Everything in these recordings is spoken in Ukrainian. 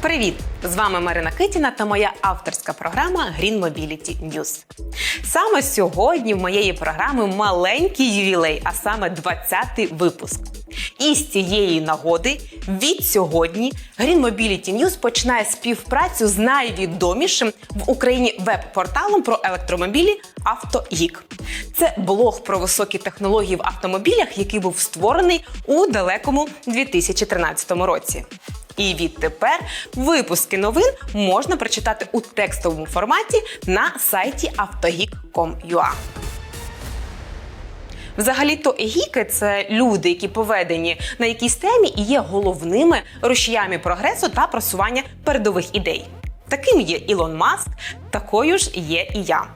Привіт! З вами Марина Китіна та моя авторська програма Green Mobility News. Саме сьогодні в моєї програми маленький ювілей, а саме 20-й випуск. І з цієї нагоди від сьогодні Green Mobility News починає співпрацю з найвідомішим в Україні веб-порталом про електромобілі «Автогік». Це блог про високі технології в автомобілях, який був створений у далекому 2013 році. І відтепер випуски новин можна прочитати у текстовому форматі на сайті автogік.com.ua. Взагалі-то гіки це люди, які поведені на якійсь темі і є головними рушіями прогресу та просування передових ідей. Таким є Ілон Маск, такою ж є і я.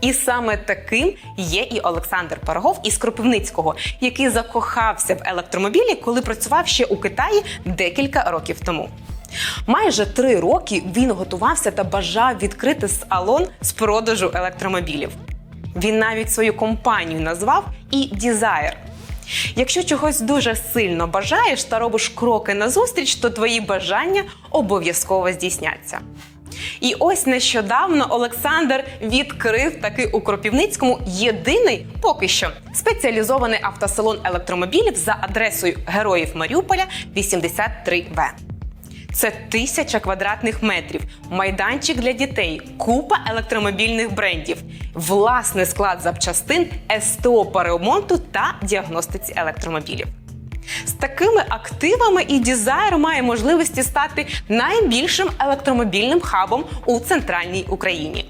І саме таким є і Олександр Пирогов із Кропивницького, який закохався в електромобілі, коли працював ще у Китаї декілька років тому. Майже три роки він готувався та бажав відкрити салон з продажу електромобілів. Він навіть свою компанію назвав і Desire. Якщо чогось дуже сильно бажаєш та робиш кроки назустріч, то твої бажання обов'язково здійсняться. І ось нещодавно Олександр відкрив таки у Кропівницькому єдиний поки що спеціалізований автосалон електромобілів за адресою Героїв Маріуполя 83В. Це тисяча квадратних метрів, майданчик для дітей, купа електромобільних брендів, власний склад запчастин, СТО по ремонту та діагностиці електромобілів. З такими активами і Desire має можливості стати найбільшим електромобільним хабом у центральній Україні.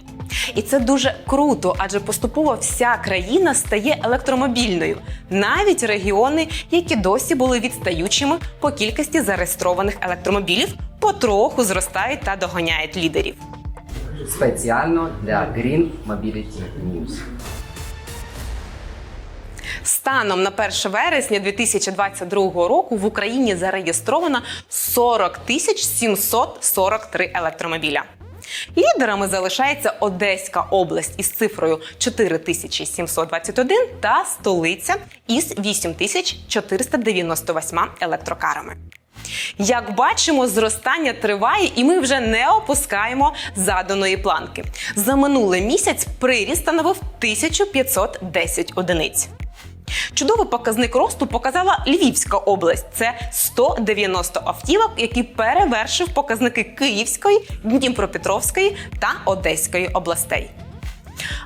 І це дуже круто, адже поступово вся країна стає електромобільною, навіть регіони, які досі були відстаючими по кількості зареєстрованих електромобілів, потроху зростають та доганяють лідерів. спеціально для Green Mobility News. Станом на 1 вересня 2022 року в Україні зареєстровано 40 тисяч 743 електромобіля. Лідерами залишається Одеська область із цифрою 4721 та столиця із 8498 електрокарами. Як бачимо, зростання триває, і ми вже не опускаємо заданої планки. За минулий місяць приріст становив 1510 одиниць. Чудовий показник росту показала Львівська область. Це 190 автівок, які перевершив показники Київської, Дніпропетровської та Одеської областей.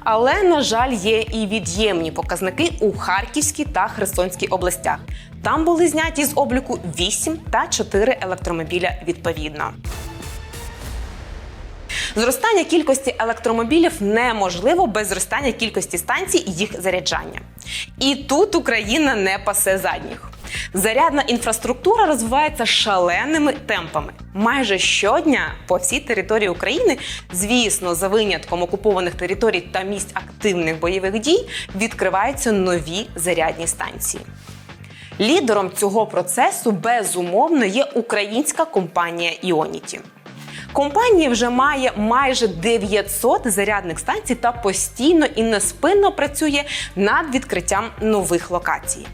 Але, на жаль, є і від'ємні показники у Харківській та Херсонській областях. Там були зняті з обліку 8 та 4 електромобіля відповідно. Зростання кількості електромобілів неможливо без зростання кількості станцій і їх заряджання. І тут Україна не пасе задніх. Зарядна інфраструктура розвивається шаленими темпами. Майже щодня по всій території України, звісно, за винятком окупованих територій та місць активних бойових дій, відкриваються нові зарядні станції. Лідером цього процесу безумовно є українська компанія Іоніті. Компанія вже має майже 900 зарядних станцій та постійно і неспинно працює над відкриттям нових локацій.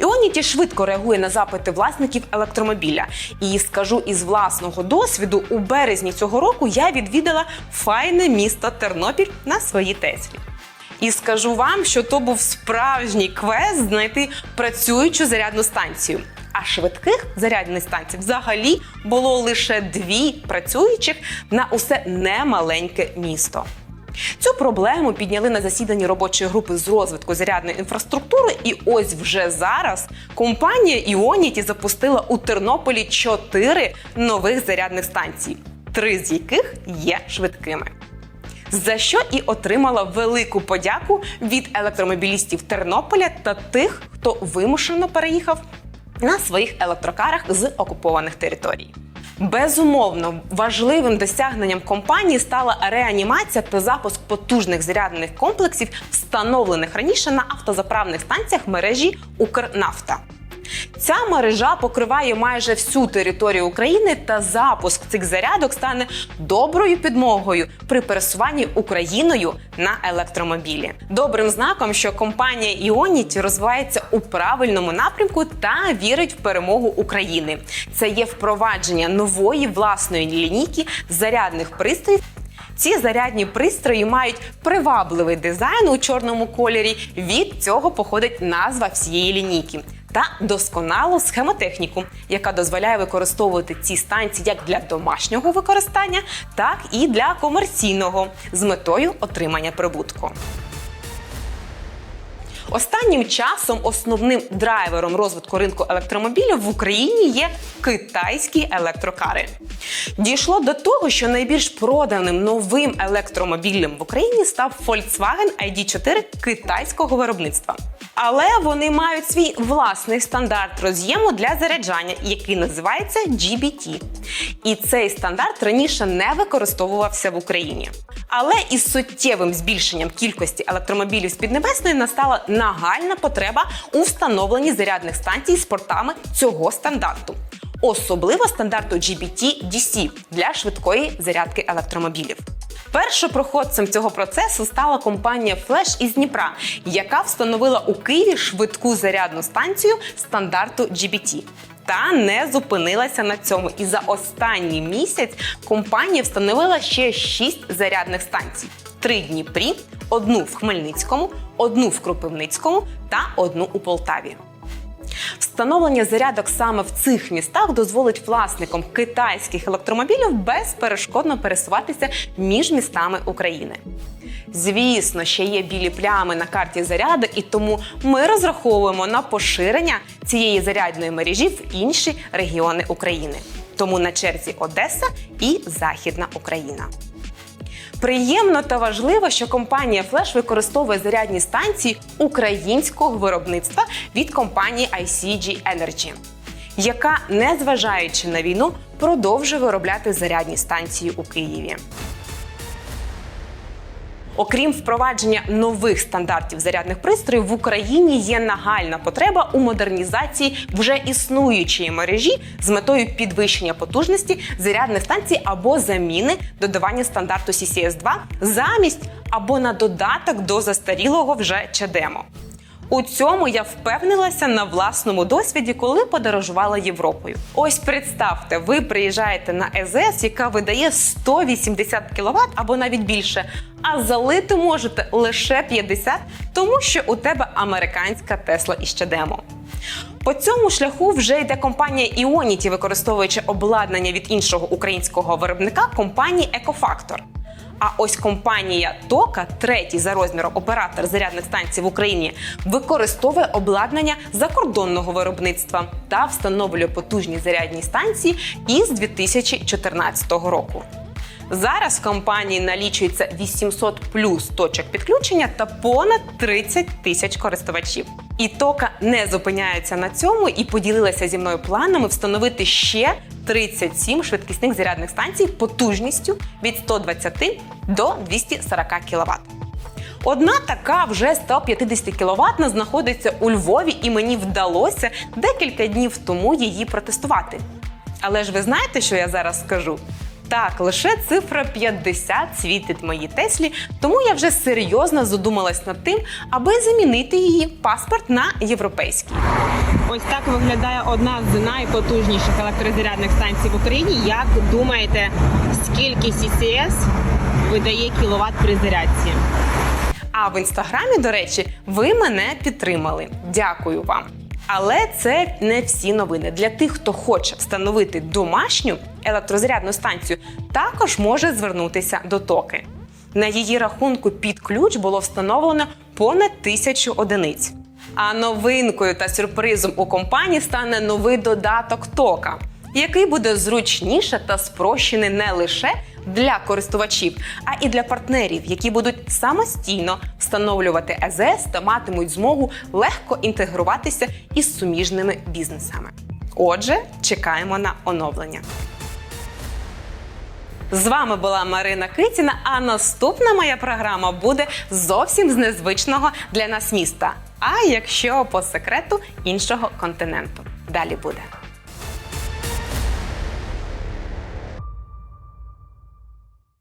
Іоніті швидко реагує на запити власників електромобіля. І скажу із власного досвіду, у березні цього року я відвідала файне місто Тернопіль на своїй Теслі. І скажу вам, що то був справжній квест знайти працюючу зарядну станцію. А швидких зарядних станцій взагалі було лише дві працюючих на усе немаленьке місто. Цю проблему підняли на засіданні робочої групи з розвитку зарядної інфраструктури, і ось вже зараз компанія Іоніті запустила у Тернополі чотири нових зарядних станцій, три з яких є швидкими. За що і отримала велику подяку від електромобілістів Тернополя та тих, хто вимушено переїхав на своїх електрокарах з окупованих територій. Безумовно, важливим досягненням компанії стала реанімація та запуск потужних зарядних комплексів, встановлених раніше на автозаправних станціях мережі Укрнафта. Ця мережа покриває майже всю територію України, та запуск цих зарядок стане доброю підмогою при пересуванні Україною на електромобілі. Добрим знаком, що компанія Ionity розвивається у правильному напрямку та вірить в перемогу України. Це є впровадження нової власної лінійки зарядних пристроїв. Ці зарядні пристрої мають привабливий дизайн у чорному кольорі. Від цього походить назва всієї лінійки та досконалу схемотехніку, яка дозволяє використовувати ці станції як для домашнього використання, так і для комерційного з метою отримання прибутку. Останнім часом основним драйвером розвитку ринку електромобілів в Україні є китайські електрокари. Дійшло до того, що найбільш проданим новим електромобілем в Україні став Volkswagen ID4 китайського виробництва. Але вони мають свій власний стандарт роз'єму для заряджання, який називається GBT. І цей стандарт раніше не використовувався в Україні. Але із суттєвим збільшенням кількості електромобілів з Піднебесної настала нагальна потреба у встановленні зарядних станцій з портами цього стандарту. Особливо стандарту GBT-DC для швидкої зарядки електромобілів. Першопроходцем цього процесу стала компанія Flash із Дніпра, яка встановила у Києві швидку зарядну станцію стандарту GBT. Та не зупинилася на цьому. І за останній місяць компанія встановила ще шість зарядних станцій: три Дніпрі, одну в Хмельницькому, одну в Кропивницькому та одну у Полтаві. Встановлення зарядок саме в цих містах дозволить власникам китайських електромобілів безперешкодно пересуватися між містами України. Звісно, ще є білі плями на карті зарядок, і тому ми розраховуємо на поширення цієї зарядної мережі в інші регіони України. Тому на черзі Одеса і Західна Україна. Приємно та важливо, що компанія Flash використовує зарядні станції українського виробництва від компанії ICG Energy, яка, незважаючи на війну, продовжує виробляти зарядні станції у Києві. Окрім впровадження нових стандартів зарядних пристроїв, в Україні є нагальна потреба у модернізації вже існуючої мережі з метою підвищення потужності зарядних станцій або заміни додавання стандарту CCS 2 замість або на додаток до застарілого вже ЧДЕМО. У цьому я впевнилася на власному досвіді, коли подорожувала Європою. Ось представте, ви приїжджаєте на ЕЗС, яка видає 180 кВт або навіть більше, а залити можете лише 50, тому що у тебе американська Тесла із демо. По цьому шляху вже йде компанія Ionity, використовуючи обладнання від іншого українського виробника компанії Ecofactor. А ось компанія Тока, третій за розміром оператор зарядних станцій в Україні, використовує обладнання закордонного виробництва та встановлює потужні зарядні станції із 2014 року. Зараз в компанії налічується 800 плюс точок підключення та понад 30 тисяч користувачів. І Тока не зупиняється на цьому і поділилася зі мною планами встановити ще 37 швидкісних зарядних станцій потужністю від 120 до 240 кВт. Одна така вже 150 кВт знаходиться у Львові, і мені вдалося декілька днів тому її протестувати. Але ж ви знаєте, що я зараз скажу? Так, лише цифра 50 світить моїй Теслі, тому я вже серйозно задумалась над тим, аби замінити її паспорт на європейський. Ось так виглядає одна з найпотужніших електрозарядних станцій в Україні. Як думаєте, скільки CCS видає кіловат при зарядці? А в інстаграмі, до речі, ви мене підтримали. Дякую вам. Але це не всі новини. Для тих, хто хоче встановити домашню електрозарядну станцію, також може звернутися до токи. На її рахунку під ключ було встановлено понад тисячу одиниць. А новинкою та сюрпризом у компанії стане новий додаток тока, який буде зручніше та спрощений не лише для користувачів, а і для партнерів, які будуть самостійно встановлювати ЕЗС та матимуть змогу легко інтегруватися із суміжними бізнесами. Отже, чекаємо на оновлення. З вами була Марина Китіна. А наступна моя програма буде зовсім з незвичного для нас міста. А якщо по секрету іншого континенту. Далі буде.